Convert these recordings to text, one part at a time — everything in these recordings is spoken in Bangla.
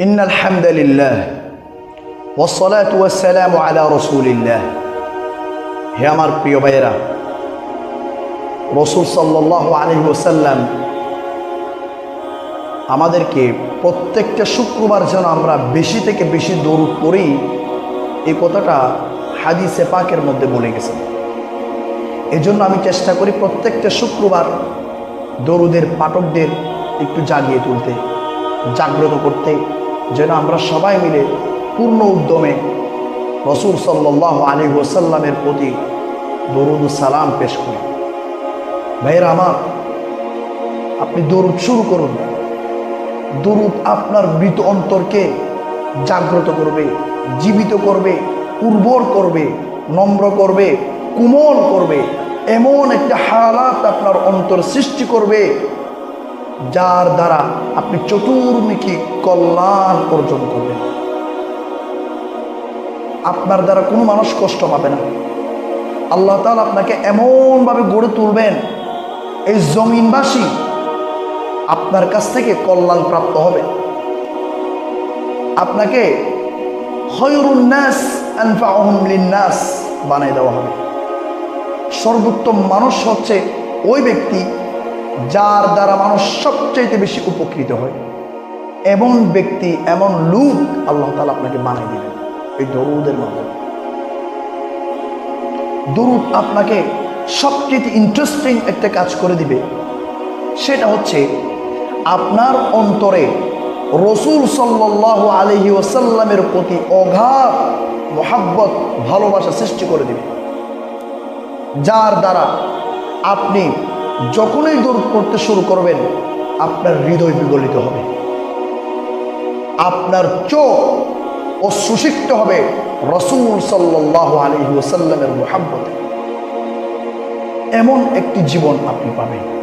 إن الحمد لله والصلاة والسلام على رسول الله হে আমার প্রিয় ভাইয়েরা রসুল সাল্লাহ আলহি ওসাল্লাম আমাদেরকে প্রত্যেকটা শুক্রবার যেন আমরা বেশি থেকে বেশি দৌড় করি এই কথাটা হাদিসে পাকের মধ্যে বলে গেছেন এজন্য আমি চেষ্টা করি প্রত্যেকটা শুক্রবার দরুদের পাঠকদের একটু জাগিয়ে তুলতে জাগ্রত করতে যেন আমরা সবাই মিলে পূর্ণ উদ্যমে রসুল সাল্লাহ আলী ওসাল্লামের প্রতি দরুদ সালাম পেশ করি। ভাইয়েরা আমার, আপনি দরুদ শুরু করুন। দরুদ আপনার মৃত অন্তরকে জাগ্রত করবে, জীবিত করবে, উর্বর করবে, নম্র করবে, কুমল করবে, এমন একটা হালাত আপনার অন্তর সৃষ্টি করবে যার দ্বারা আপনি চতুর্মুখী কল্যাণ অর্জন করবেন। আপনার দ্বারা কোনো মানুষ কষ্ট পাবে না। আল্লাহ তালা আপনাকে এমনভাবে গড়ে তুলবেন, এই জমিনবাসী আপনার কাছ থেকে কল্যাণ প্রাপ্ত হবে। আপনাকে নাস বানিয়ে দেওয়া হবে। সর্বোত্তম মানুষ হচ্ছে ওই ব্যক্তি যার দ্বারা মানুষ সবচাইতে বেশি উপকৃত হয়। এমন ব্যক্তি, এমন লোক আল্লাহ তালা আপনাকে বানিয়ে দিলেন এই দরুদের মাধ্যমে। দরুদ আপনাকে সবচেয়ে ইন্টারেস্টিং একটা কাজ করে দিবে। সেটা হচ্ছে আপনার অন্তরে রসুল সাল্লাহ আলহি ওসাল্লামের প্রতি অগাধ মোহাব্বত, ভালোবাসা সৃষ্টি করে দিবে। যার দ্বারা আপনি যখনই দৌড় করতে শুরু করবেন, আপনার হৃদয় বিগলিত হবে। আপনার চোখ ও সুশিক্ত হবে রসুল সাল্লাহ ওসাল্লামের মোহাব্বতে। এমন একটি জীবন আপনি পাবেন।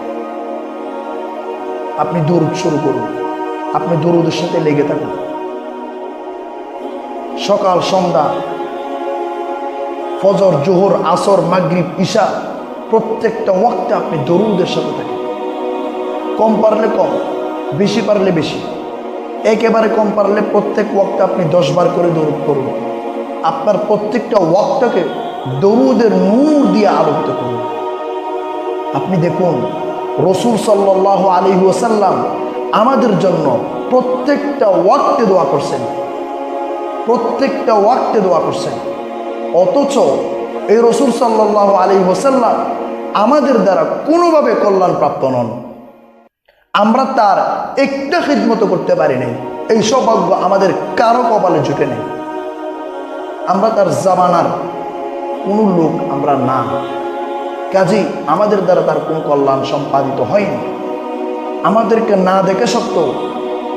আপনি দৌড় শুরু করুন। আপনি দৌড়দের সাথে লেগে থাকুন। সকাল, সন্ধ্যা, ফজর, জোহর, আসর, মাগরিব, ঈশা প্রত্যেকটা ওয়াক্তে আপনি দরুদের সাথে থাকেন। কম পারলে কম, বেশি পারলে বেশি। একেবারে কম পারলে প্রত্যেক ওয়াক্তে আপনি দশবার করে দৌড় করুন আপনার প্রত্যেকটা ওয়াক্তকে দরুদের নূর দিয়ে আলোকিত করুন। আপনি দেখুন, রসুল সাল্লাহ আলী ওসাল্লাম আমাদের জন্য প্রত্যেকটা ওয়াক্তে দোয়া করছেন। প্রত্যেকটা ওয়াক্তে দোয়া করছেন। অথচ এই রসুল সাল্লাহ আলী ওসাল্লাম আমাদের দ্বারা কোনোভাবে কল্যাণ প্রাপ্ত নন। আমরা তার একটা খিদমতো করতে পারি নাই। এই সৌভাগ্য আমাদের কারও কপালে জুটে নেই। আমরা তার জামানার কোনো লোক আমরা না। কাজেই আমাদের দ্বারা তার কোনো কল্যাণ সম্পাদিত হয়নি। আমাদেরকে না দেখে সত্ত্বেও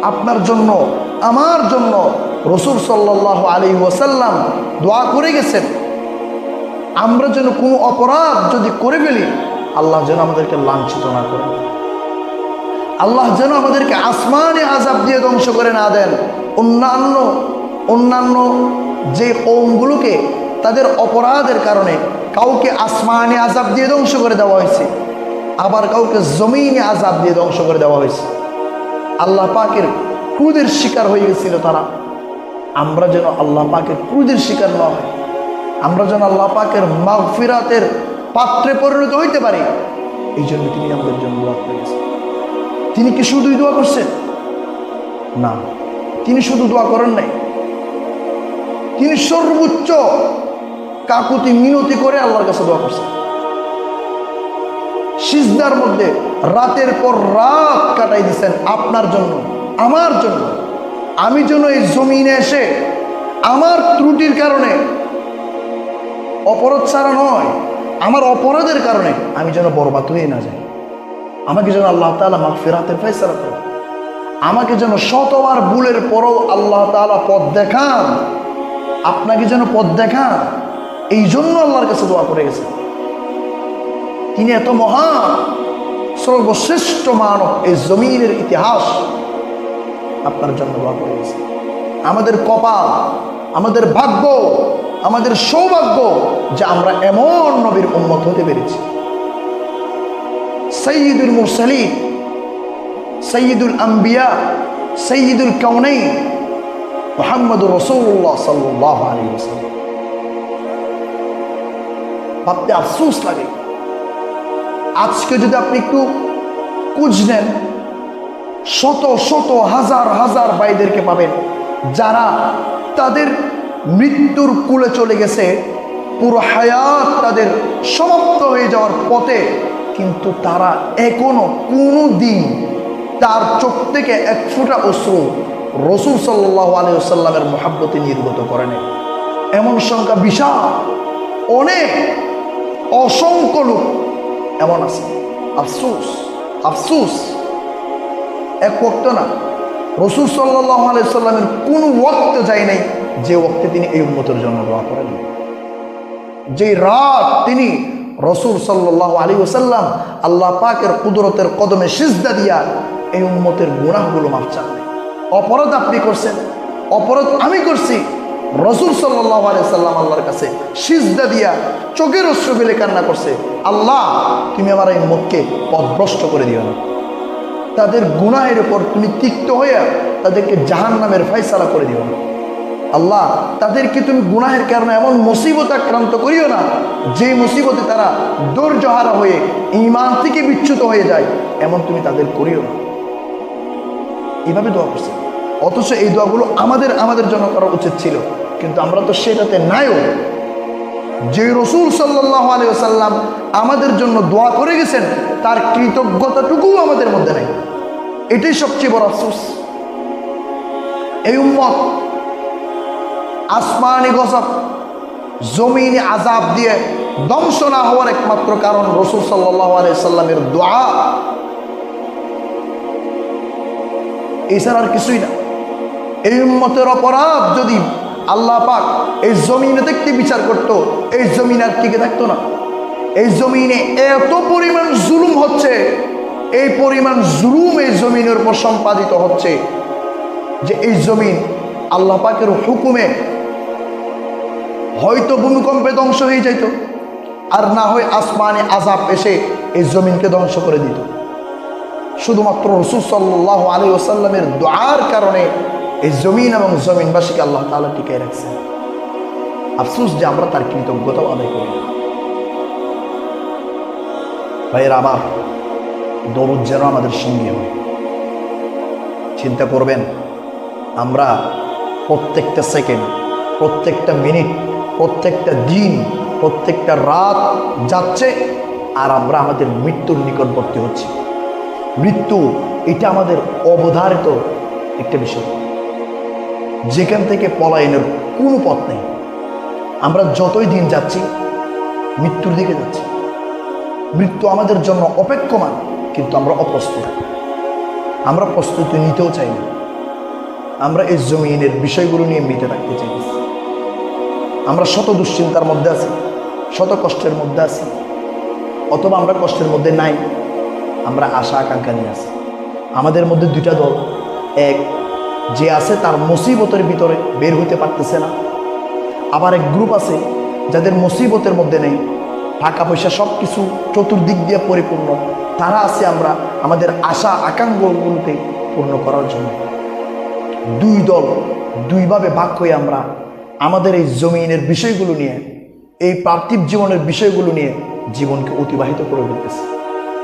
আপনার জন্য, আমার জন্য রসুল সাল্লাহ আলী ওসাল্লাম দোয়া করে গেছেন। আমরা যেন কোনো অপরাধ যদি করে ফেলি, আল্লাহ যেন আমাদেরকে লাঞ্ছিত না করেন আল্লাহ যেন আমাদেরকে আসমানে আজাব দিয়ে ধ্বংস করে না দেন। অন্যান্য অন্যান্য যে কৌমগুলোকে তাদের অপরাধের কারণে কাউকে আসমানে আজাব দিয়ে ধ্বংস করে দেওয়া হয়েছে, আবার কাউকে জমিনে আজাব দিয়ে ধ্বংস করে দেওয়া হয়েছে। আল্লাহ পাকের ক্রুদের শিকার হয়ে গেছিল তারা। আমরা যেন আল্লাহ পাকের ক্রুদের শিকার না হয় আমরা যেন আল্লাহ পাকের মাগফিরাতের পাত্রে পরিণত হইতে পারি। এই জন্য তিনি আমাদের জন্য দোয়া করে গেছেন তিনি কি শুধুই দোয়া করছেন? না। তিনি শুধু দোয়া করেন নাই। তিনি সর্বোচ্চ কাকুতি মিনতি করে আল্লাহর কাছে দোয়া করছেন। সিজদার মধ্যে রাতের পর রাত কাটাই দিছেন আপনার জন্য, আমার জন্য। আমি যেন এই জমিনে এসে আমার ত্রুটির কারণে অপরাধ ছাড়া নয়। আমার অপরাধের কারণে আমি যেন বরবাদ হয়ে না যাই। আমাকে যেন আল্লাহ তালা মা ফেরাতে ফেসলা করে আমাকে যেন শতবার ভুলের পরও আল্লাহ তালা পথ দেখান। আপনাকে যেন পথ দেখান। এই জন্য আল্লাহর কাছে দোয়া করে গেছে। তিনি এত মহান, সর্বশ্রেষ্ঠ মানব এই জমিনের ইতিহাস আপনার জন্য দোয়া করে গেছে। আমাদের কপাল, আমাদের ভাগ্য আমাদের সৌভাগ্য যে আমরা এমন নবীর উন্মত হতে পেরেছি। সৈয়দুল মুরসালিন সৈয়দুল আম্বিয়া সৈয়দুল কৌনাই মোহাম্মদ রসুল্লাহ সাল্লাহ ভাবতে আফসোস লাগে। আজকে যদি আপনি একটু কুজ নেন, শত শত হাজার হাজার ভাইদেরকে পাবেন যারা তাদের মৃত্যুর কুলে চলে গেছে, পুরো হায়াত তাদের সমাপ্ত হয়ে যাওয়ার পথে, কিন্তু তারা এখনও কোনো দিন তার চোখ থেকে এক ফুটা অশ্রু রসুল সাল্লাহ আলিয়াল্লামের মহাব্বতে নির্গত করেন এমন সংখ্যা বিশাল, অনেক, অসংখ্য লোক এমন আছে। আফসুস আফসুস। এক ওক্ত না, রসুল সাল্লাহ আলাইসাল্লামের কোনো ওক্ত যায় নাই। যে ওক্তে তিনি এই উন্মতের জন্য দোয়া করেন। যে রাত তিনি রসুল সাল্লাহ আলী ওসাল্লাম আল্লাহ পাকের কুদরতের কদমে সিজদা দিয়া এই উন্মতের গুণাহগুলো মাফ চান। অপরাধ আপনি করছেন, অপরাধ আমি করছি। রসুল সাল্লাহ আলি সাল্লাম আল্লাহর কাছে সিজদা দিয়া চোখের অশ্রু ফেলে কান্না করছে, আল্লাহ, তুমি আমার এই মতকে পথভ্রষ্ট করে দিও না। তাদের গুনাহের উপর তুমি তিক্ত হয়ে তাদেরকে জাহান নামের ফয়সালা করে দিও না। আল্লাহ, তাদেরকে তুমি গুনাহের কারণে এমন মুসিবত আক্রান্ত করিও না, যে মুসিবতে তারা ধৈর্যহারা হয়ে ইমান থেকে বিচ্যুত হয়ে যায়, এমন তুমি তাদের করিও না। এভাবে দোয়া করছে। অথচ এই দোয়াগুলো আমাদের আমাদের জন্য করা উচিত ছিল। কিন্তু আমরা তো সেটাতে নাইও যে রসুল সাল্লাহ আলিয়াল্লাম আমাদের জন্য দোয়া করে গেছেন, তার কৃতজ্ঞতাটুকুও আমাদের মধ্যে নেই। এটাই সবচেয়ে বড় আফসোস। এই উম্মত আসমানি গসব জমিনে আজাব দিয়ে ধ্বংস না হওয়ার একমাত্র কারণ রসুল সাল্লাহ আলিয়াল্লামের দোয়া। এছাড়া আর কিছুই না। এই উম্মতের অপরাধ যদি আল্লাহ পাক এই জমিনে দেখতে বিচার করত, এই জমিন আর টিকে থাকতো না। এই জমিনে এত পরিমাণ জুলুম হচ্ছে, এই পরিমাণ জুলুম এই জমিনের উপর সম্পাদিত হচ্ছে যে এই জমিন আল্লাহ পাকের হুকুমে হয়তো ভূমিকম্পে ধ্বংস হয়ে যেত আর না হয় আসমানে আজাব এসে এই জমিনকে ধ্বংস করে দিত। শুধুমাত্র রসুল সাল্লাহ আলী ওসাল্লামের দোয়ার কারণে এই জমিন এবং জমিনবাসীকে আল্লাহ তালা টিকে রাখছেন। আফসুস যে আমরা তার কৃতজ্ঞতাও আদায় করি। ভাইয়ের আবার দরুদ যেন আমাদের সঙ্গী হয়। চিন্তা করবেন, আমরা প্রত্যেকটা সেকেন্ড, প্রত্যেকটা মিনিট প্রত্যেকটা দিন, প্রত্যেকটা রাত যাচ্ছে আর আমরা আমাদের মৃত্যুর নিকটবর্তী হচ্ছি। মৃত্যু, এটা আমাদের অবধারিত একটা বিষয়। যেখান থেকে পলায়নের কোনো পথ নেই। আমরা যতই দিন যাচ্ছি, মৃত্যুর দিকে যাচ্ছি। মৃত্যু আমাদের জন্য অপেক্ষমান, কিন্তু আমরা অপ্রস্তুত। আমরা প্রস্তুতি নিতেও চাই না। আমরা এই জমিনের বিষয়গুলো নিয়ে মিটে রাখতে চাই। আমরা শত দুশ্চিন্তার মধ্যে আছি, শত কষ্টের মধ্যে আছি, অথবা আমরা কষ্টের মধ্যে নাই, আমরা আশা আকাঙ্ক্ষা নিয়ে আছি। আমাদের মধ্যে দুইটা দল, এক যে আছে তার মুসিবতের ভিতরে বের হইতে পারতেছে না, আবার এক গ্রুপ আছে যাদের মুসিবতের মধ্যে নেই, টাকা পয়সা সব কিছু চতুর্দিক দিয়ে পরিপূর্ণ, তারা আছে আমরা আমাদের আশা আকাঙ্ক্ষাগুলোতে পূর্ণ করার জন্য। দুই দল দুইভাবে ভাগ হয়ে আমরা আমাদের এই জমিনের বিষয়গুলো নিয়ে, এই পার্থিব জীবনের বিষয়গুলো নিয়ে জীবনকে অতিবাহিত করে ফেলতেছে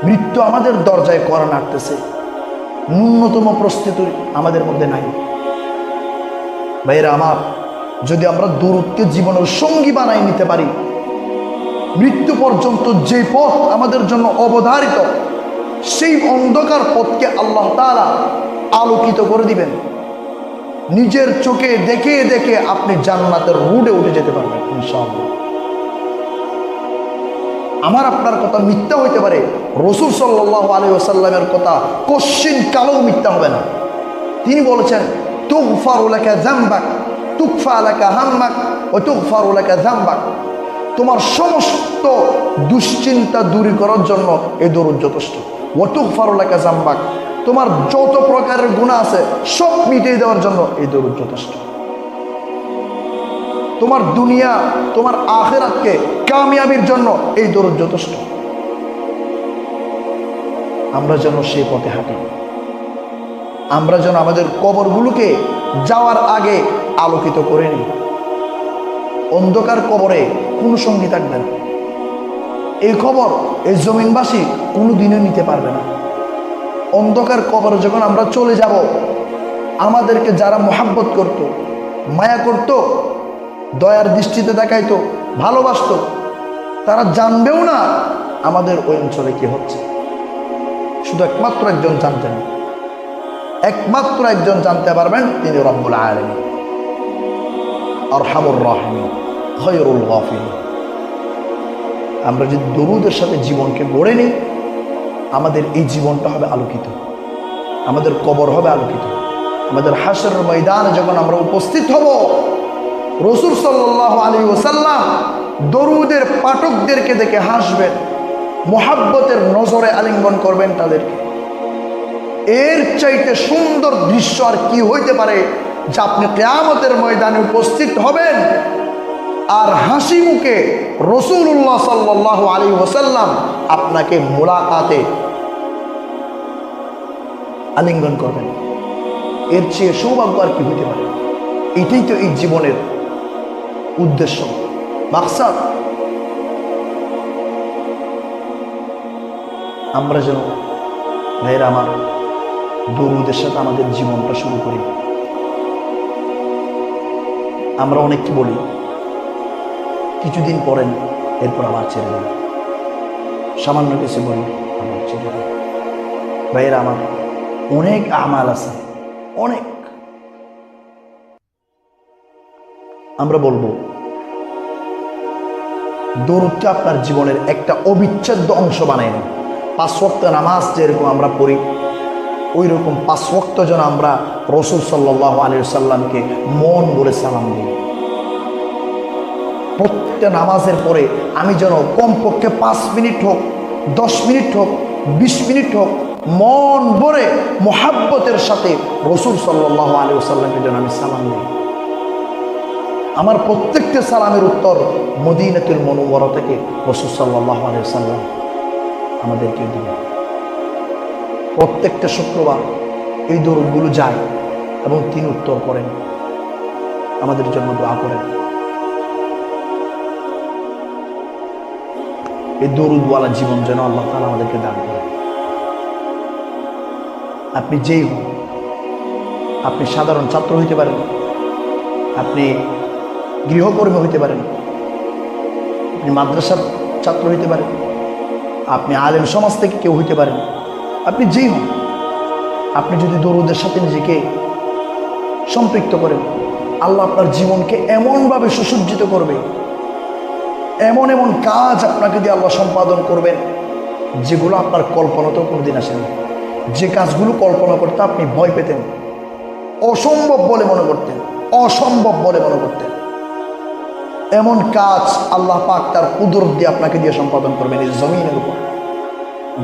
মৃত্যু আমাদের দরজায় করা নাড়তেছে। ন্যূনতম প্রস্তুতি আমাদের মধ্যে নাই। ভাইয়েরা আমার, যদি আমরা দূরত্বে জীবনের সঙ্গী বানাই নিতে পারি, মৃত্যু পর্যন্ত যে পথ আমাদের জন্য অবধারিত, সেই অন্ধকার পথকে আল্লাহ তারা আলোকিত করে দিবেন। নিজের চোখে দেখে দেখে আপনি জান্নাতের রুডে উঠে যেতে পারবেন, ইনশাআল্লাহ। আমার আপনার কথা মিথ্যা হইতে পারে, রসুল সাল্লাহ আলী ওসাল্লামের কথা কশ্চিন কালেও মিথ্যা হবে না। তিনি বলেছেন তুকফার উলাকা জাম্বাক তুকফা আলাকা হাম্মাক ও তুকফার উলাকা জাম্বাক তোমার সমস্ত দুশ্চিন্তা দূরী করার জন্য এই দরুদ যথেষ্ট। ও তুকফার উলাকা জাম্বাক তোমার যত প্রকারের গুণা আছে, সব মিটিয়ে দেওয়ার জন্য এই দরুদ যথেষ্ট। তোমার দুনিয়া, তোমার আখেরাতকে কামিয়াবির জন্য এই দরুদ যথেষ্ট। আমরা যেন সেই পথে হাঁটি। আমরা যেন আমাদের কবরগুলোকে যাওয়ার আগে আলোকিত করে নিই। অন্ধকার কবরে কোনো সঙ্গী থাকবে না। এই খবর এই জমিনবাসী কোনো দিনও নিতে পারবে না। অন্ধকার কবরে যখন আমরা চলে যাব, আমাদেরকে যারা মোহাব্বত করত, মায়া করত, দয়ার দৃষ্টিতে দেখাইতো, ভালোবাসতো, তারা জানবেও না আমাদের ওই অঞ্চলে কি হচ্ছে। শুধু একমাত্র একজন জানতেন। একমাত্র একজন জানতে পারবেন তিনি রব্বুল আলমী আর হামুর রাহমি খয়রুল আমরা যদি দরুদের সাথে জীবনকে গড়ে নিই আমাদের এই জীবনটা হবে আলোকিত। আমাদের কবর হবে আলোকিত। আমাদের হাসের ময়দানে যখন আমরা উপস্থিত হব, রসুল সাল্লাহ আলী ওসাল্লাম দরুদের পাঠকদেরকে দেখে হাসবেন, মোহাব্বতের নজরে আলিঙ্গন করবেন তাদেরকে। এর চাইতে সুন্দর দৃশ্য আর কি হইতে পারে, যে আপনি কেয়ামতের ময়দানে উপস্থিত হবেন আর হাসি মুখে রসুল্লাহ সাল্লাহ আলী ওসাল্লাম আপনাকে মোলাকাতে আলিঙ্গন করবেন। এর চেয়ে সৌভাগ্য আর কি হইতে পারে? এটাই তো এই জীবনের উদ্দেশ্য। মাকসাদ, আমরা যেন ভাইয়েরা আমার দরুদের সাথে আমাদের জীবনটা শুরু করি। আমরা অনেককে বলি কিছুদিন পরেন এরপর আবার ছেড়ে দেন। সামান্য কিছু বলি, আবার ছেড়ে দেন। ভাইয়েরা, আমার অনেক আমাল আছে, অনেক। আমরা বলব দৌড়টা আপনার জীবনের একটা অবিচ্ছেদ্য অংশ বানায় নিন। পাঁচ ওয়াক্ত নামাজ যেরকম আমরা পড়ি ওই রকম পাঁচ ওয়াক্ত যেন আমরা রসুল সাল্লাহ আলী সাল্লামকে মন বলে সালাম দিই। প্রত্যেকটা নামাজের পরে আমি যেন কমপক্ষে পাঁচ মিনিট হোক, দশ মিনিট হোক, বিশ মিনিট হোক, মন ভরে মোহাব্বতের সাথে রসুল সাল্লাহ আলী সাল্লামকে যেন আমি সালাম দিই। আমার প্রত্যেকটা সালামের উত্তর মদিনাতুল মনোবর থেকে রসুল সাল্লাহ আলী সাল্লাম আমাদেরকে দিবে প্রত্যেকটা শুক্রবার এই দৌড়গুলো যায় এবং তিনি উত্তর করেন। আমাদের জন্য দোয়া করেন। এই দরুদওয়ালা জীবন যেন আল্লাহ তালা আমাদেরকে দান করেন। আপনি যেই হন, আপনি সাধারণ ছাত্র হইতে পারেন, আপনি গৃহকর্মী হইতে পারেন, আপনি মাদ্রাসার ছাত্র হইতে পারেন, আপনি আলেম সমাজ থেকে কেউ হইতে পারেন, আপনি যেই হন, আপনি যদি দরুদের সাথে নিজেকে সম্পৃক্ত করেন, আল্লাহ আপনার জীবনকে এমনভাবে সুসজ্জিত করবে এমন এমন কাজ আপনাকে দিয়ে আল্লাহ সম্পাদন করবেন, যেগুলো আপনার কল্পনাতেও কোনোদিন আসেনি। যে কাজগুলো কল্পনা করতে আপনি ভয় পেতেন, অসম্ভব বলে মনে করতেন, অসম্ভব বলে মনে করতেন। এমন কাজ আল্লাহ পাক তার কুদরত দিয়ে আপনাকে দিয়ে সম্পাদন করবেন এই জমিনের উপর।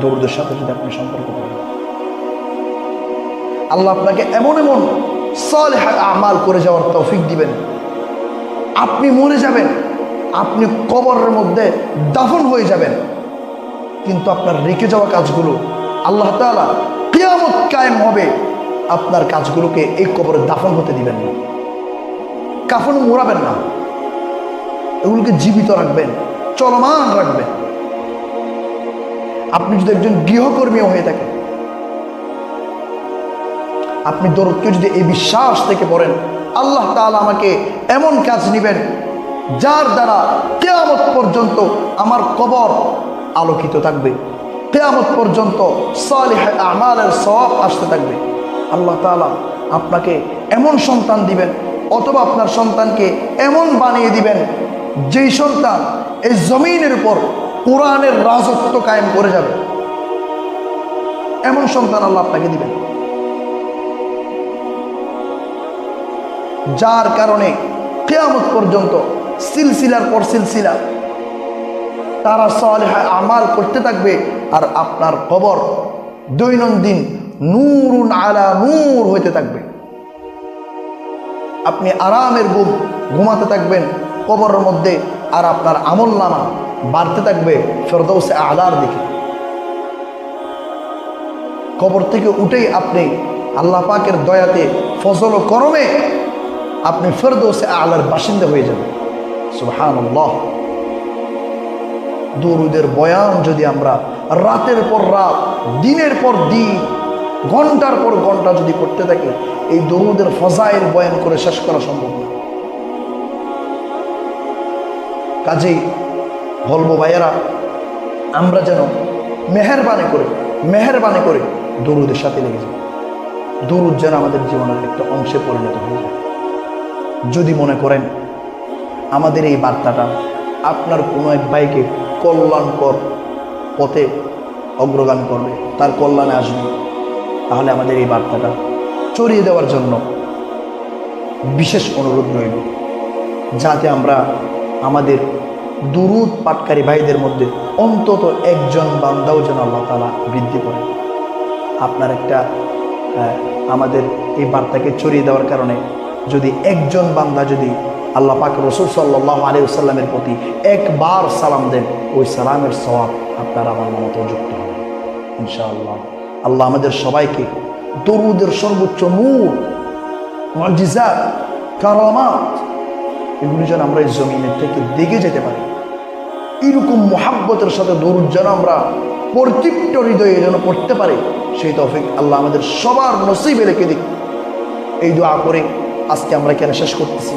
দৌড়দের সাথে যদি আপনি সম্পর্ক করেন। আল্লাহ আপনাকে এমন এমন সলেহ আমাল করে যাওয়ার তৌফিক দিবেন। আপনি মরে যাবেন। আপনি কবরের মধ্যে দাফন হয়ে যাবেন। কিন্তু আপনার রেখে যাওয়া কাজগুলো আল্লাহ তালা কিয়ামত কায়েম হবে। আপনার কাজগুলোকে এই কবরে দাফন হতে দিবেন না। কাফন মোড়াবেন না। এগুলোকে জীবিত রাখবেন, চলমান রাখবেন। আপনি যদি একজন গৃহকর্মীও হয়ে থাকেন, আপনি দরদকে যদি এই বিশ্বাস থেকে পড়েন, আল্লাহ তাআলা আমাকে এমন কাজ নিবেন যার দ্বারা কেয়ামত পর্যন্ত আমার কবর আলোকিত থাকবে। কেয়ামত পর্যন্ত সালিহ আমালের সব আসতে থাকবে। আল্লাহ তাআলা আপনাকে এমন সন্তান দিবেন অথবা আপনার সন্তানকে এমন বানিয়ে দিবেন, যেই সন্তান এই জমিনের উপর কোরআনের রাজত্ব কায়েম করে যাবে। এমন সন্তান আল্লাহ আপনাকে দিবেন। যার কারণে কেয়ামত পর্যন্ত সিলসিলার পর সিলসিলা। তারা সালেহা আমাল করতে থাকবে আর আপনার কবর দৈনন্দিন নূরুন আলা নূর হইতে থাকবে। আপনি আরামের ঘুম ঘুমাতে থাকবেন, কবরের মধ্যে আর আপনার আমল নামা বাড়তে থাকবে ফেরদৌসে আলার দিকে। কবর থেকে উঠেই আপনি আল্লাহ পাকের দয়াতে ফজল ও করমে আপনি ফেরদৌসে আলার বাসিন্দা হয়ে যাবেন। সুবহানাল্লাহ। দরুদের বয়ান যদি আমরা রাতের পর রাত, দিনের পর দিন, ঘণ্টার পর ঘণ্টা যদি করতে থাকি, এই দরুদের ফজায়ের বয়ান করে শেষ করা সম্ভব না। কাজেই বলব ভাইয়েরা, আমরা যেন মেহরবানি করে মেহরবানি করে দরুদের সাথে লেগে যাই। দরুদ যেন আমাদের জীবনের একটা অংশে পরিণত হয়ে যায়। যদি মনে করেন আমাদের এই বার্তাটা আপনার কোনো এক ভাইকে কল্যাণকর পথে অগ্রগান করবে, তার কল্যাণে আসবে। তাহলে আমাদের এই বার্তাটা ছড়িয়ে দেওয়ার জন্য বিশেষ অনুরোধ রইল, যাতে আমরা আমাদের দুরুদ পাটকারী ভাইদের মধ্যে অন্তত একজন বান্দাও যেন আল্লাহ তালা বৃদ্ধি করে। আপনার একটা আমাদের এই বার্তাকে ছড়িয়ে দেওয়ার কারণে যদি একজন বান্দা যদি আল্লাহ পাক রসুল সাল্লাহ আলী সাল্লামের প্রতি একবার সালাম দেন, ওই সালামের সওয়াব আপনার আমার মতো যুক্ত হবে ইনশাআল্লাহ। আল্লাহ আমাদের সবাইকে দরুদের সর্বোচ্চ নূর মজিজাত কারামাত, এগুলি যেন আমরা এই জমিনের থেকে দেখে যেতে পারি। এরকম মোহাব্বতের সাথে দরুদ যেন আমরা পরিতৃপ্ত হৃদয়ে যেন পড়তে পারি, সেই তফিক আল্লাহ আমাদের সবার নসিবে রেখে দিক। এই দোয়া করে আজকে আমরা কেন শেষ করতেছি।